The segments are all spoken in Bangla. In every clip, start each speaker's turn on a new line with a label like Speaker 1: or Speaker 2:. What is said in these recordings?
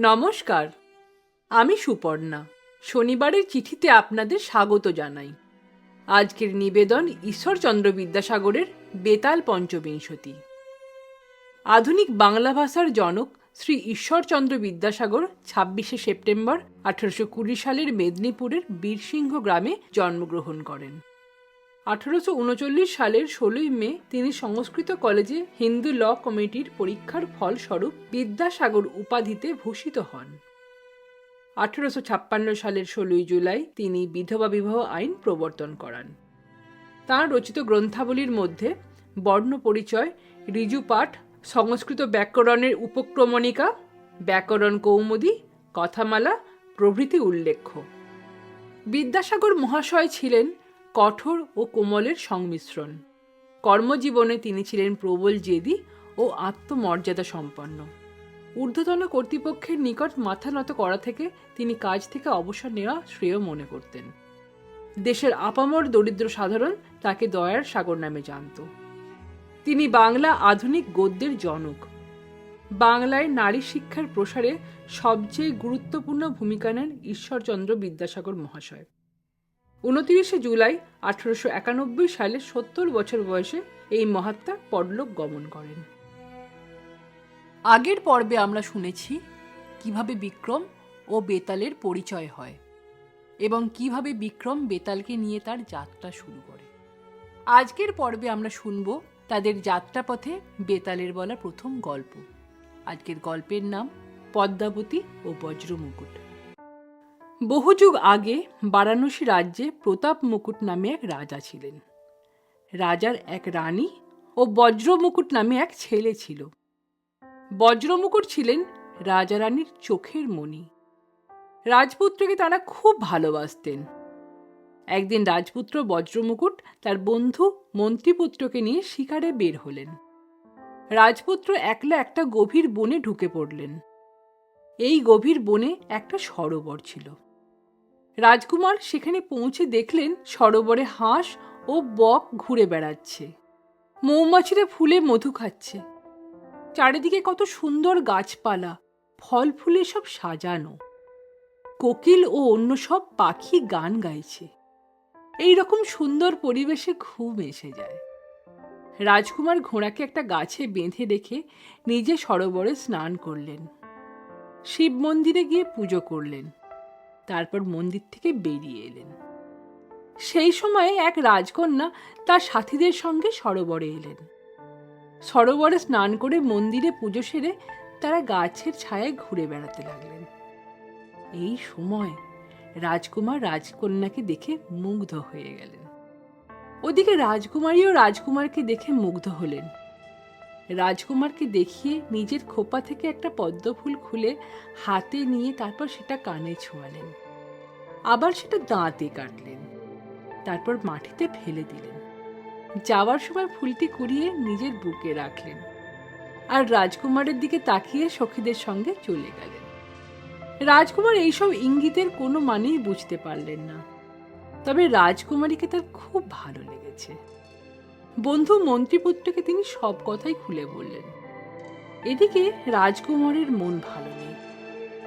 Speaker 1: নমস্কার, আমি সুপর্ণা। শনিবারের চিঠিতে আপনাদের স্বাগত জানাই। আজকের নিবেদন ঈশ্বরচন্দ্র বিদ্যাসাগরের বেতাল পঞ্চবিংশতি। আধুনিক বাংলা ভাষার জনক শ্রী ঈশ্বরচন্দ্র বিদ্যাসাগর ছাব্বিশে সেপ্টেম্বর আঠারোশো কুড়ি সালের মেদিনীপুরের বীরসিংহ গ্রামে জন্মগ্রহণ করেন। আঠারোশো উনচল্লিশ সালের ষোলোই মে তিনি সংস্কৃত কলেজে হিন্দু ল কমিটির পরীক্ষার ফলস্বরূপ বিদ্যাসাগর উপাধিতে ভূষিত হন। আঠারোশো ছাপ্পান্ন সালের ষোলোই জুলাই তিনি বিধবা বিবাহ আইন প্রবর্তন করান। তাঁর রচিত গ্রন্থাবলীর মধ্যে বর্ণ পরিচয় ঋজুপাঠ সংস্কৃত ব্যাকরণের উপক্রমণিকা, ব্যাকরণ কৌমুদী, কথামালা প্রভৃতি উল্লেখ্য। বিদ্যাসাগর মহাশয় ছিলেন কঠোর ও কোমলের সংমিশ্রণ। কর্মজীবনে তিনি ছিলেন প্রবল জেদি ও আত্মমর্যাদা সম্পন্ন। ঊর্ধ্বতন কর্তৃপক্ষের নিকট মাথা নত করা থেকে তিনি কাজ থেকে অবসর নেওয়া শ্রেয় মনে করতেন। দেশের আপামর দরিদ্র সাধারণ তাকে দয়ার সাগর নামে জানত। তিনি বাংলা আধুনিক গদ্যের জনক। বাংলায় নারী শিক্ষার প্রসারে সবচেয়ে গুরুত্বপূর্ণ ভূমিকা নেন ঈশ্বরচন্দ্র বিদ্যাসাগর মহাশয়। উনতিরিশে জুলাই আঠারোশো একানব্বই সালে সত্তর বছর বয়সে এই মহাত্মা পরলোক গমন করেন। আগের পর্বে আমরা শুনেছি কীভাবে বিক্রম ও বেতালের পরিচয় হয় এবং কীভাবে বিক্রম বেতালকে নিয়ে তার যাত্রা শুরু করে। আজকের পর্বে আমরা শুনব তাদের যাত্রাপথে বেতালের বলা প্রথম গল্প। আজকের গল্পের নাম পদ্মাবতী ও বজ্রমুকুট। বহু যুগ আগে বারাণসী রাজ্যে প্রতাপ মুকুট নামে এক রাজা ছিলেন। রাজার এক রানী ও বজ্রমুকুট নামে এক ছেলে ছিল। বজ্রমুকুট ছিলেন রাজা রানীর চোখের মণি। রাজপুত্রকে তারা খুব ভালোবাসতেন। একদিন রাজপুত্র বজ্রমুকুট তার বন্ধু মন্ত্রীপুত্রকে নিয়ে শিকারে বের হলেন। রাজপুত্র একলা একটা গভীর বনে ঢুকে পড়লেন। এই গভীর বনে একটা সরোবর ছিল। রাজকুমার সেখানে পৌঁছে দেখলেন সরোবরে হাঁস ও বক ঘুরে বেড়াচ্ছে। মৌমাছিরা ফুলে মধু খাচ্ছে। চারিদিকে কত সুন্দর গাছপালা, ফল ফুলে সব সাজানো। কোকিল ও অন্য সব পাখি গান গাইছে। এই রকম সুন্দর পরিবেশে ঘুম এসে যায়। রাজকুমার ঘোড়াকে একটা গাছে বেঁধে রেখে নিজে সরোবরে স্নান করলেন। শিব মন্দিরে গিয়ে পুজো করলেন। তারপর মন্দির থেকে বেরিয়ে এলেন। সেই সময়ে এক রাজকন্যা তার সাথীদের সঙ্গে সরোবরে এলেন। সরোবরে স্নান করে মন্দিরে পুজো সেরে তারা গাছের ছায়ায় ঘুরে বেড়াতে লাগলেন। এই সময় রাজকুমার রাজকন্যাকে দেখে মুগ্ধ হয়ে গেলেন। ওদিকে রাজকুমারীও রাজকুমারকে দেখে মুগ্ধ হলেন। রাজকুমারকে দেখিয়ে নিজের খোপা থেকে একটা পদ্মফুল খুলে হাতে নিয়ে তারপর সেটা কানে ছোঁয়ালেন। আবার সেটা দাঁতে কাটলেন। তারপর মাটিতে ফেলে দিলেন। যাওয়ার সময় ফুলটি কুড়িয়ে নিজের বুকে রাখলেন আর রাজকুমারের দিকে তাকিয়ে সখীদের সঙ্গে চলে গেলেন। রাজকুমার এইসব ইঙ্গিতের কোনো মানেই বুঝতে পারলেন না। তবে রাজকুমারীকে তার খুব ভালো লেগেছে। বন্ধু মন্ত্রীপুত্রকে তিনি সব কথাই খুলে বললেন। এদিকে রাজকুমারের মন ভালো নেই।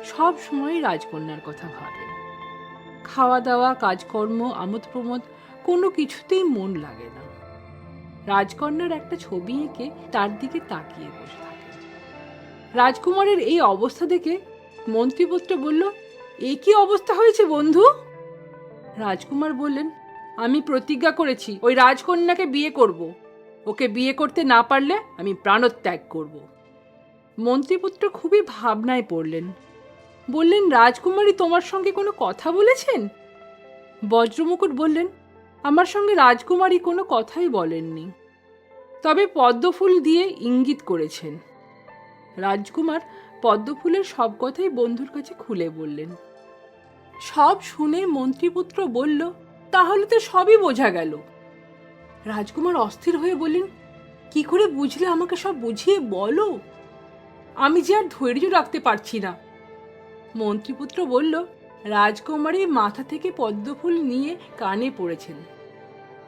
Speaker 1: সব সময় রাজকন্যার কথা ভাবে খাওয়া দাওয়া কাজকর্ম আমোদ প্রমোদ কোনো কিছুতেই মন লাগে না। রাজকন্যার একটা ছবি এঁকে তার দিকে তাকিয়ে বসে থাকেন রাজকুমারের এই অবস্থা দেখে মন্ত্রীপুত্র বলল, এ কি অবস্থা হয়েছে বন্ধু? রাজকুমার বললেন আমি প্রতিজ্ঞা করেছি, ওই রাজকন্যাকে বিয়ে করব। ওকে বিয়ে করতে না পারলে আমি প্রাণত্যাগ করব। মন্ত্রীপুত্র খুবই ভাবনায় পড়লেন। বললেন, রাজকুমারী তোমার সঙ্গে কোনো কথা বলেছেন? বজ্রমুকুট বললেন, আমার সঙ্গে রাজকুমারী কোনো কথাই বলেননি। তবে পদ্মফুল দিয়ে ইঙ্গিত করেছেন। রাজকুমার পদ্মফুলের সব কথাই বন্ধুর কাছে খুলে বললেন। সব শুনে মন্ত্রীপুত্র বলল তাহলে তো সবই বোঝা গেল। রাজকুমার অস্থির হয়ে বললেন, কি করে বুঝলে আমাকে সব বুঝিয়ে বলো? আমি যে আর ধৈর্য রাখতে পারছি না। মন্ত্রীপুত্র বলল, রাজকুমারী মাথা থেকে পদ্মফুল নিয়ে কানে পড়েছেন।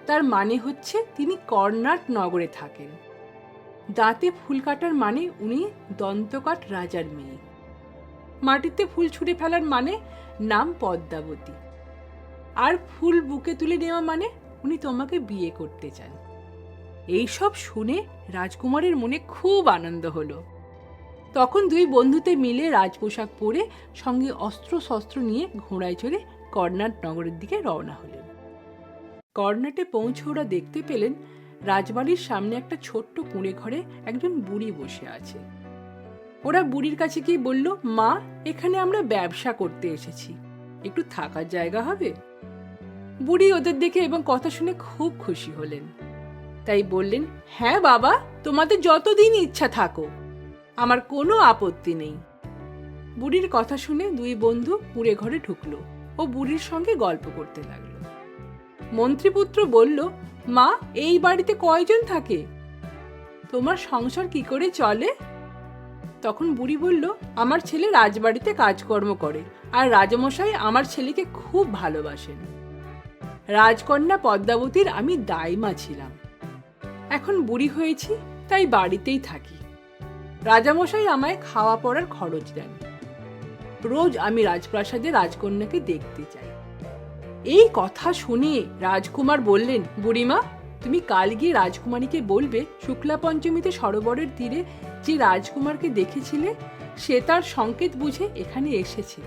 Speaker 1: তার মানে হচ্ছে তিনি কর্ণাট নগরে থাকেন। দাঁতে ফুল কাটার মানে উনি দন্তকাট রাজার মেয়ে। মাটিতে ফুল ছুঁড়ে ফেলার মানে নাম পদ্মাবতী। আর ফুল বুকে তুলে নেওয়া মানে উনি তোমাকে বিয়ে করতে চান। এইসব শুনে রাজকুমারের মনে খুব আনন্দ হলো। তখন দুই বন্ধুতে মিলে রাজপোশাক পরে সঙ্গে অস্ত্র শস্ত্র নিয়ে ঘোড়ায় চড়ে কর্ণাট নগরের দিকে রওনা হলেন। কর্ণাটে পৌঁছে ওরা দেখতে পেলেন রাজবাড়ির সামনে একটা ছোট্ট কুঁড়ে ঘরে একজন বুড়ি বসে আছে। ওরা বুড়ির কাছে গিয়ে বলল, মা, এখানে আমরা ব্যবসা করতে এসেছি। একটু থাকার জায়গা হবে? বুড়ি ওদের দেখে এবং কথা শুনে খুব খুশি হলেন। তাই বললেন হ্যাঁ বাবা, তোমাদের যতদিন ইচ্ছা থাকো, আমার কোনো আপত্তি নেই। বুড়ির কথা শুনে দুই বন্ধু কুঁড়ে ঘরে ঢুকলো ও বুড়ির সঙ্গে গল্প করতে লাগল। মন্ত্রীপুত্র বলল, মা, এই বাড়িতে কয়জন থাকে? তোমার সংসার কি করে চলে? তখন বুড়ি বলল, আমার ছেলে রাজবাড়িতে কাজকর্ম করে, আর রাজমশাই আমার ছেলেকে খুব ভালোবাসেন। রাজকন্যা পদ্মাবতীর আমি দাইমা ছিলাম। এখন বুড়ি হয়েছি, তাই বাড়িতেই থাকি। রাজামশাই আমায় খাওয়া পড়ার খরচ দেন। রোজ আমি রাজপ্রাসাদে রাজকন্যাকে দেখতে চাই এই কথা শুনে রাজকুমার বললেন, বুড়িমা, তুমি কাল গিয়ে রাজকুমারীকে বলবে, শুক্লা পঞ্চমীতে সরোবরের তীরে যে রাজকুমারকে দেখেছিলে, সে তার সংকেত বুঝে এখানে এসেছে।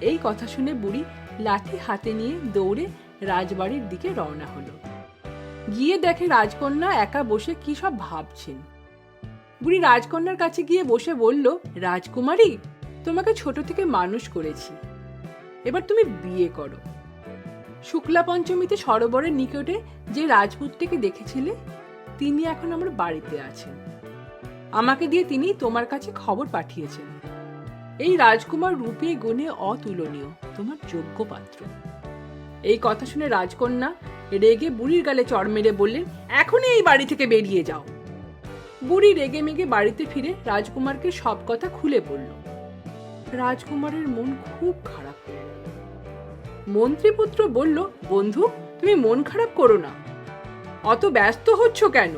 Speaker 1: এই কথা শুনে বুড়ি লাঠি হাতে নিয়ে দৌড়ে রাজবাড়ির দিকে রওনা হলো। গিয়ে দেখে রাজকন্যা একা বসে কি সব ভাবছেন। বুড়ি রাজকন্যার কাছে গিয়ে বসে বলল, রাজকুমারী, তোমাকে ছোট থেকে মানুষ করেছি। এবার তুমি বিয়ে করো। শুক্লা পঞ্চমীতে সরোবরের নিকটে যে রাজপুতটিকে দেখেছিলে, তিনি এখন আমার বাড়িতে আছেন। আমাকে দিয়ে তিনি তোমার কাছে খবর পাঠিয়েছেন। এই রাজকুমার রূপে গুণে অতুলনীয়, তোমার যোগ্য পাত্র। এই কথা শুনে রাজকন্যা রেগে বুড়ির গালে চড় মেরে বললেন, এখনই এই বাড়ি থেকে বেরিয়ে যাও। বুড়ি রেগে মেগে বাড়িতে ফিরে রাজকুমারকে সব কথা খুলে বলল। রাজকুমারের মন খুব খারাপ। মন্ত্রীপুত্র বলল, বন্ধু, তুমি মন খারাপ করো না। অত ব্যস্ত হচ্ছ কেন?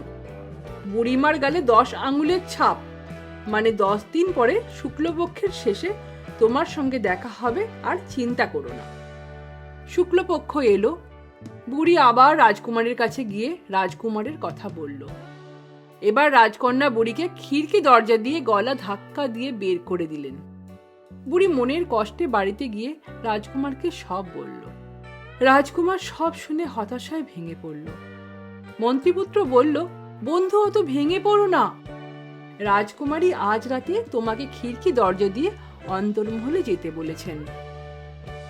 Speaker 1: বুড়িমার গালে দশ আঙুলের ছাপ মানে দশ দিন পরে শুক্লপক্ষের শেষে তোমার সঙ্গে দেখা হবে আর চিন্তা করো না। শুক্লপক্ষ এলো, বুড়ি আবার রাজকুমারের কাছে গিয়ে রাজকুমারের কথা বলল। এবার রাজকন্যা বুড়িকে খিড়কি দরজা দিয়ে গলা ধাক্কা দিয়ে বের করে দিলেন। বুড়ি মনের কষ্টে বাড়িতে গিয়ে রাজকুমারকে সব বলল। রাজকুমার সব শুনে হতাশায় ভেঙে পড়ল। মন্ত্রীপুত্র বলল, বন্ধু, অত ভেঙে পড়ো না। রাজকুমারী আজ রাতে তোমাকে খিড়কি দরজা দিয়ে অন্তর্মহলে যেতে বলেছেন।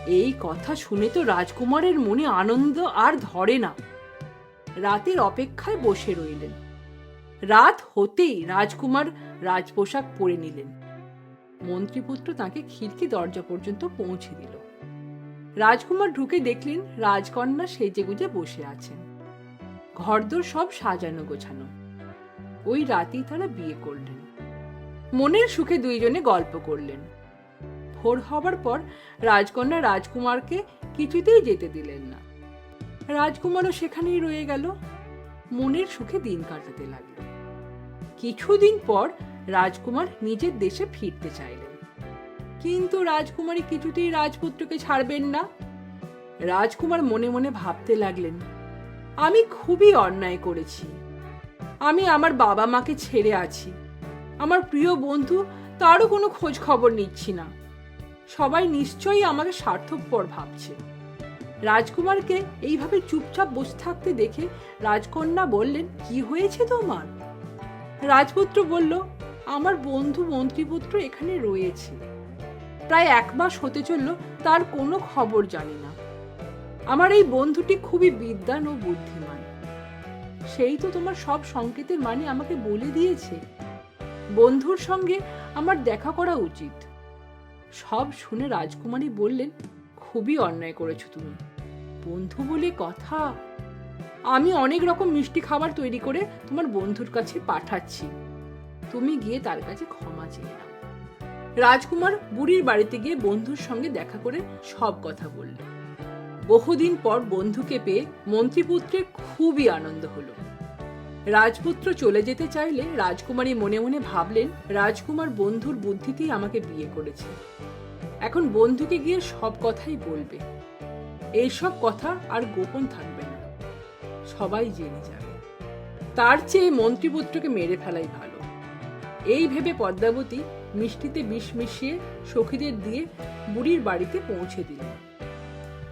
Speaker 1: এই কথা শুনে তো রাজকুমারের মনে আনন্দ আর ধরে না। রাতের অপেক্ষায় বসে রইলেন। রাত হতেই রাজকুমার রাজপোশাক পরে নিলেন। মন্ত্রীপুত্র তাকে খিড়কি দরজা পর্যন্ত পৌঁছে দিল। রাজকুমার ঢুকে দেখলেন রাজকন্যা সেজে গুজে বসে আছেন। ঘরদোর সব সাজানো গোছানো। ওই রাতেই তারা বিয়ে করলেন। মনের সুখে দুইজনে গল্প করলেন। ভোর হবার পর রাজকন্যা রাজকুমারকে কিছুতেই যেতে দিলেন না। রাজকুমারও সেখানেই রয়ে গেল। মনের সুখে দিন কাটাতে লাগল। কিছুদিন পর রাজকুমার নিজের দেশে ফিরতে চাইলেন। কিন্তু রাজকুমারী কিছুতেই রাজপুত্রকে ছাড়বেন না। রাজকুমার মনে মনে ভাবতে লাগলেন, আমি খুবই অন্যায় করেছি। আমি আমার বাবা মাকে ছেড়ে আছি। আমার প্রিয় বন্ধু, তারও কোনো খোঁজ খবর নিচ্ছি না। সবাই নিশ্চয়ই আমাকে স্বার্থপর ভাবছে। রাজকুমারকে এইভাবে চুপচাপ বসে থাকতে দেখে রাজকন্যা বললেন, কি হয়েছে তোমার? রাজপুত্র বলল, আমার বন্ধু মন্ত্রীপুত্র এখানে রয়েছে। প্রায় এক মাস হতে চলল, তার কোনো খবর জানি না। আমার এই বন্ধুটি খুবই বিদ্বান ও বুদ্ধিমান। সেই তো তোমার সব সংকেতের মানে আমাকে বলে দিয়েছে। বন্ধুর সঙ্গে আমার দেখা করা উচিত। সব শুনে রাজকুমারী বললেন, খুবই অন্যায় করেছ তুমি। বন্ধু বলে কথা। আমি অনেক রকম মিষ্টি খাবার তৈরি করে তোমার বন্ধুর কাছে পাঠাচ্ছি। তুমি গিয়ে তার কাছে ক্ষমা চেয়ে রাজকুমার বুড়ির বাড়িতে গিয়ে বন্ধুর সঙ্গে দেখা করে সব কথা বলল বহুদিন পর বন্ধুকে পেয়ে মন্ত্রীপুত্রের খুবই আনন্দ হলো। রাজপুত্র চলে যেতে চাইলে রাজকুমারী মনে মনে ভাবলেন, রাজকুমার বন্ধুর বুদ্ধিতেই আমাকে বিয়ে করেছে। এখন বন্ধুকে গিয়ে সব কথাই বলবে। এইসব কথা আর গোপন থাকবে না। সবাই জেনে যাবে। তার চেয়ে মন্ত্রীপুত্রকে মেরে ফেলাই ভালো। এই ভেবে পদ্মাবতী মিষ্টিতে বিষ মিশিয়ে সখীদের দিয়ে বুড়ির বাড়িতে পৌঁছে দিলেন।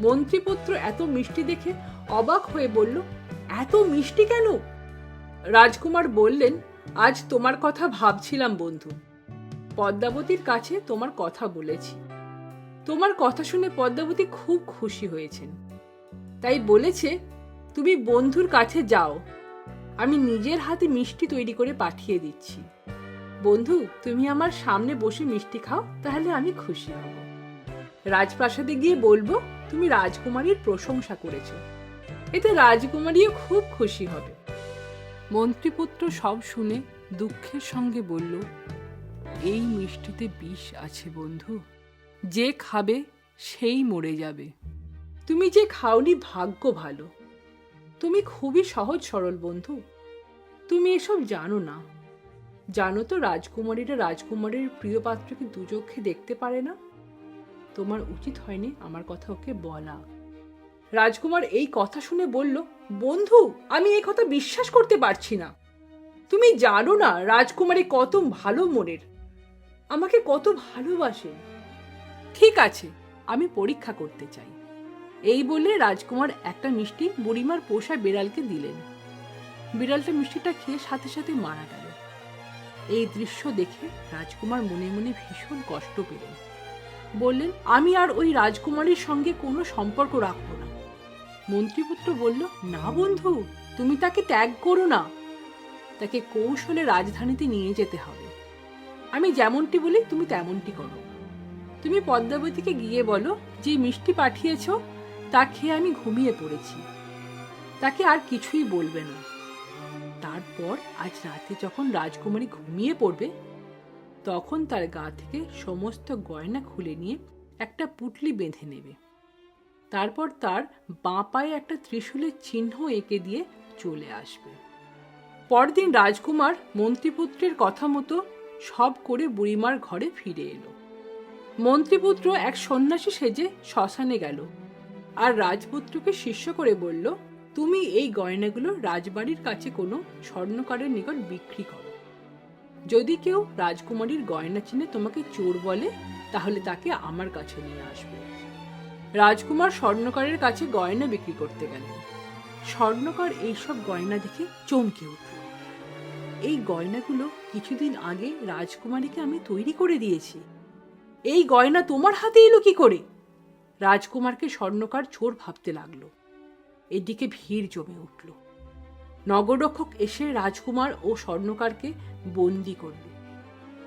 Speaker 1: মন্ত্রীপুত্র এত মিষ্টি দেখে অবাক হয়ে বলল, এত মিষ্টি কেন? রাজকুমার বললেন, আজ তোমার কথা ভাবছিলাম বন্ধু। পদ্মাবতীর কাছে তোমার কথা বলেছি। তোমার কথা শুনে পদ্মাবতী খুব খুশি হয়েছেন। তাই বলেছে, তুমি বন্ধুর কাছে যাও। আমি নিজের হাতে মিষ্টি তৈরি করে পাঠিয়ে দিচ্ছি। বন্ধু, তুমি আমার সামনে বসে মিষ্টি খাও, তাহলে আমি খুশি হব। রাজপ্রাসাদে গিয়ে বলব, তুমি রাজকুমারীর প্রশংসা করেছ। এতে রাজকুমারীও খুব খুশি হবে। মন্ত্রীপুত্র সব শুনে দুঃখের সঙ্গে বলল, এই মিষ্টিতে বিষ আছে বন্ধু। যে খাবে সেই মরে যাবে। তুমি যে খাওনি ভাগ্য ভালো। তুমি খুবই সহজ সরল বন্ধু। তুমি এসব জানো না। জানো তো রাজকুমারীরা রাজকুমারীর প্রিয় পাত্রকে দুচোখে দেখতে পারে না? তোমার উচিত হয়নি আমার কথা ওকে বলা। রাজকুমার এই কথা শুনে বলল, বন্ধু, আমি এই কথা বিশ্বাস করতে পারছি না। তুমি জানো না রাজকুমারী কত ভালো মনের। আমাকে কত ভালোবাসে। ঠিক আছে, আমি পরীক্ষা করতে চাই। এই বলে রাজকুমার একটা মিষ্টি বুড়িমার পোষা বিড়ালকে দিলেন। বিড়ালটা মিষ্টিটা খেয়ে সাথে সাথে মারা গেল। এই দৃশ্য দেখে রাজকুমার মনে মনে ভীষণ কষ্ট পেলেন। বললেন, আমি আর ওই রাজকুমারীর সঙ্গে কোনো সম্পর্ক রাখব না। মন্ত্রীপুত্র বলল, না বন্ধু, তুমি তাকে ত্যাগ করো না। তাকে কৌশলে রাজধানীতে নিয়ে যেতে হবে। আমি যেমনটি বলি, তুমি তেমনটি করো। তুমি পদ্মাবতীকে গিয়ে বলো, যে মিষ্টি পাঠিয়েছ তা খেয়ে আমি ঘুমিয়ে পড়েছি। তাকে আর কিছুই বলবে না। তারপর আজ রাতে যখন রাজকুমারী ঘুমিয়ে পড়বে তখন তার গা থেকে সমস্ত গয়না খুলে নিয়ে একটা পুটলি বেঁধে নেবে। তারপর তার বাঁ পায়ে একটা ত্রিশূলের চিহ্ন এঁকে দিয়ে চলে আসবে। পরদিন রাজকুমার মন্ত্রীপুত্রের কথা মতো সব করে বুড়িমার ঘরে ফিরে এলো। মন্ত্রীপুত্র এক সন্ন্যাসী সেজে শ্মশানে গেল আর রাজপুত্রকে শিষ্য করে বলল, তুমি এই গয়নাগুলো রাজবাড়ির কাছে কোনো স্বর্ণকারের নিকট বিক্রি করো। যদি কেউ রাজকুমারীর গয়না চিনে তোমাকে চোর বলে, তাহলে তাকে আমার কাছে নিয়ে আসবে। রাজকুমার স্বর্ণকারের কাছে গয়না বিক্রি করতে গেলেন। স্বর্ণকার এইসব গয়না দেখে চমকে উঠল। এই গয়নাগুলো কিছুদিন আগে রাজকুমারীকে আমি তৈরি করে দিয়েছি। এই গয়না তোমার হাতে এলো কি করে? রাজকুমারকে স্বর্ণকার চোর ভাবতে লাগল। এদিকে ভিড় জমে উঠল। নগররক্ষক এসে রাজকুমার ও স্বর্ণকারকে বন্দি করল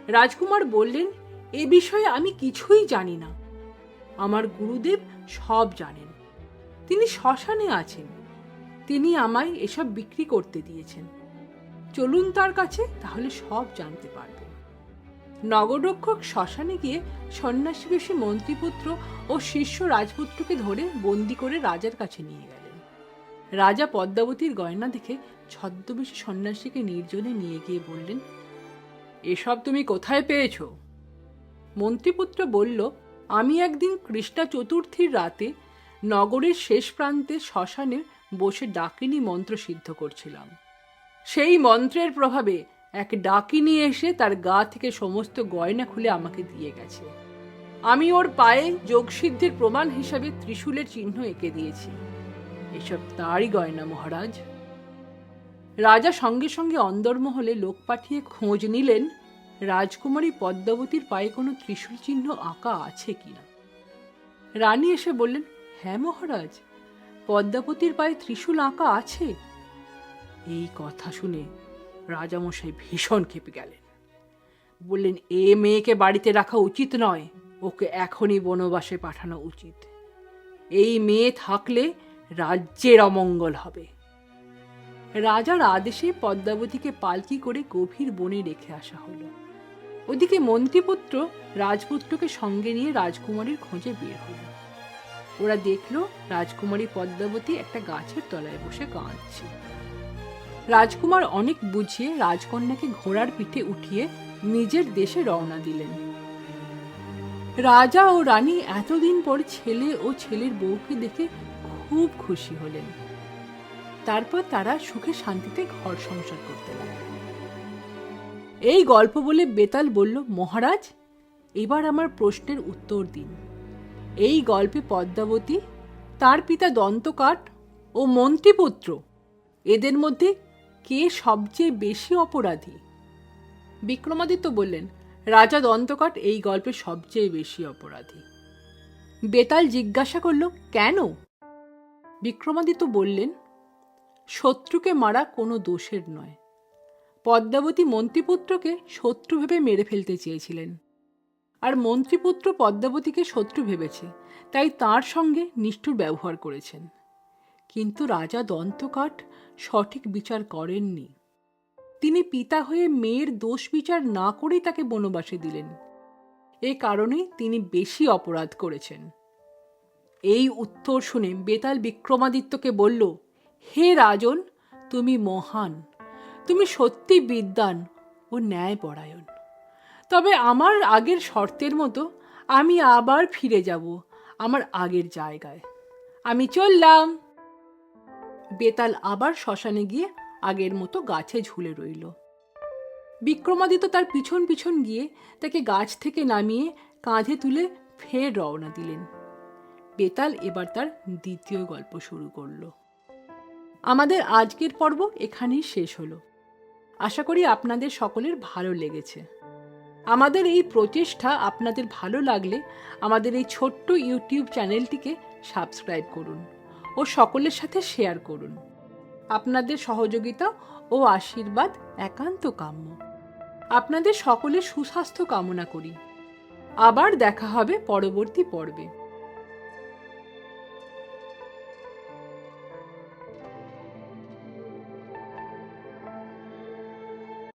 Speaker 1: রাজকুমার বললেন, এ বিষয়ে আমি কিছুই জানি না। আমার গুরুদেব সব জানেন। তিনি শ্মশানে আছেন। তিনি আমায় এসব বিক্রি করতে দিয়েছেন। চলুন তার কাছে তাহলে সব জানতে পারবেন নগররক্ষক শ্মশানে গিয়ে সন্ন্যাসী বেশি মন্ত্রীপুত্র ও শিষ্য রাজপুত্রকে ধরে বন্দি করে রাজার কাছে নিয়ে গেলেন। রাজা পদ্মাবতীর গয়না দেখে ছদ্মবেশী সন্ন্যাসীকে নির্জনে নিয়ে গিয়ে বললেন, এসব তুমি কোথায় পেয়েছ? মন্ত্রীপুত্র বলল, আমি একদিন কৃষ্ণা চতুর্থীর রাতে নগরের শেষ প্রান্তে শ্মশানে বসে ডাকিনী মন্ত্র সিদ্ধ করছিলাম। সেই মন্ত্রের প্রভাবে এক ডাকিনী এসে তার গা থেকে সমস্ত গয়না খুলে আমাকে দিয়ে গেছে। আমি ওর পায়ে যোগসিদ্ধির প্রমাণ হিসাবে ত্রিশূলের চিহ্ন এঁকে দিয়েছি। এসব তারই গয়না, মহারাজ। রাজা সঙ্গে সঙ্গে অন্দরমহলে লোক পাঠিয়ে খোঁজ নিলেন, রাজকুমারী পদ্মাবতীর পায়ে কোনো ত্রিশূল চিহ্ন আঁকা আছে কিনা। রানী এসে বললেন হ্যাঁ মহারাজ, পদ্মাবতীর পায়ে ত্রিশূল আঁকা আছে। এই কথা শুনে রাজামশাই ভীষণ ক্ষেপে গেলেন। বললেন, এ মেয়েকে বাড়িতে রাখা উচিত নয়, ওকে এখনই বনবাসে পাঠানো উচিত। এই মেয়ে থাকলে রাজ্যের অমঙ্গল হবে। রাজার আদেশে পদ্মাবতীকে পালকি করে গভীর বনে রেখে আসা হলো। ওদিকে মন্ত্রীপুত্র রাজপুত্রকে সঙ্গে নিয়ে রাজকুমারীর খোঁজে বের হলো। ওরা দেখল রাজকুমারী পদ্মাবতী একটা গাছের তলায় বসে কাঁদছে। রাজকুমার অনেক বুঝিয়ে রাজকন্যাকে ঘোড়ার পিঠে উঠিয়ে নিজের দেশে রওনা দিলেন। রাজা ও রানী এতদিন পর ছেলে ও ছেলের বউকে দেখে খুব খুশি হলেন। তারপর তারা সুখে শান্তিতে ঘর সংসার করতে লাগলেন। এই গল্প বলে বেতাল বলল, মহারাজ, এবার আমার প্রশ্নের উত্তর দিন। এই গল্পে পদ্মাবতী, তার পিতা দন্তকাঠ ও মন্ত্রীপুত্র, এদের মধ্যে কে সবচেয়ে বেশি অপরাধী? বিক্রমাদিত্য বললেন, রাজা দন্তকাঠ এই গল্পে সবচেয়ে বেশি অপরাধী। বেতাল জিজ্ঞাসা করল, কেন? বিক্রমাদিত্য বললেন, শত্রুকে মারা কোনো দোষের নয়। পদ্মাবতী মন্ত্রীপুত্রকে শত্রু ভেবে মেরে ফেলতে চেয়েছিলেন। আর মন্ত্রীপুত্র পদ্মাবতীকে শত্রু ভেবেছে, তাই তার সঙ্গে নিষ্ঠুর ব্যবহার করেছেন। কিন্তু রাজা দন্তকাঠ সঠিক বিচার করেননি। তিনি পিতা হয়ে মেয়ের দোষ বিচার না করেই তাকে বনবাসে দিলেন। এ কারণেই তিনি বেশি অপরাধ করেছেন। এই উত্তর শুনে বেতাল বিক্রমাদিত্যকে বলল, হে রাজন, তুমি মহান। তুমি সত্যি বিদ্বান ও ন্যায়পরায়ণ। তবে আমার আগের শর্তের মতো আমি আবার ফিরে যাব আমার আগের জায়গায়। আমি চললাম। বেতাল আবার শ্মশানে গিয়ে আগের মতো গাছে ঝুলে রইল। বিক্রমাদিত্য তার পিছন পিছন গিয়ে তাকে গাছ থেকে নামিয়ে কাঁধে তুলে ফের রওনা দিলেন। বেতাল এবার তার দ্বিতীয় গল্প শুরু করল। আমাদের আজকের পর্ব এখানেই শেষ হলো। আশা করি আপনাদের সকলের ভালো লেগেছে। আমাদের এই প্রচেষ্টা আপনাদের ভালো লাগলে আমাদের এই ছোট্ট ইউটিউব চ্যানেলটিকে সাবস্ক্রাইব করুন ও সকলের সাথে শেয়ার করুন। আপনাদের সহযোগিতা ও আশীর্বাদ একান্ত কাম্য। আপনাদের সকলের সুস্বাস্থ্য কামনা করি। আবার দেখা হবে পরবর্তী পর্বে।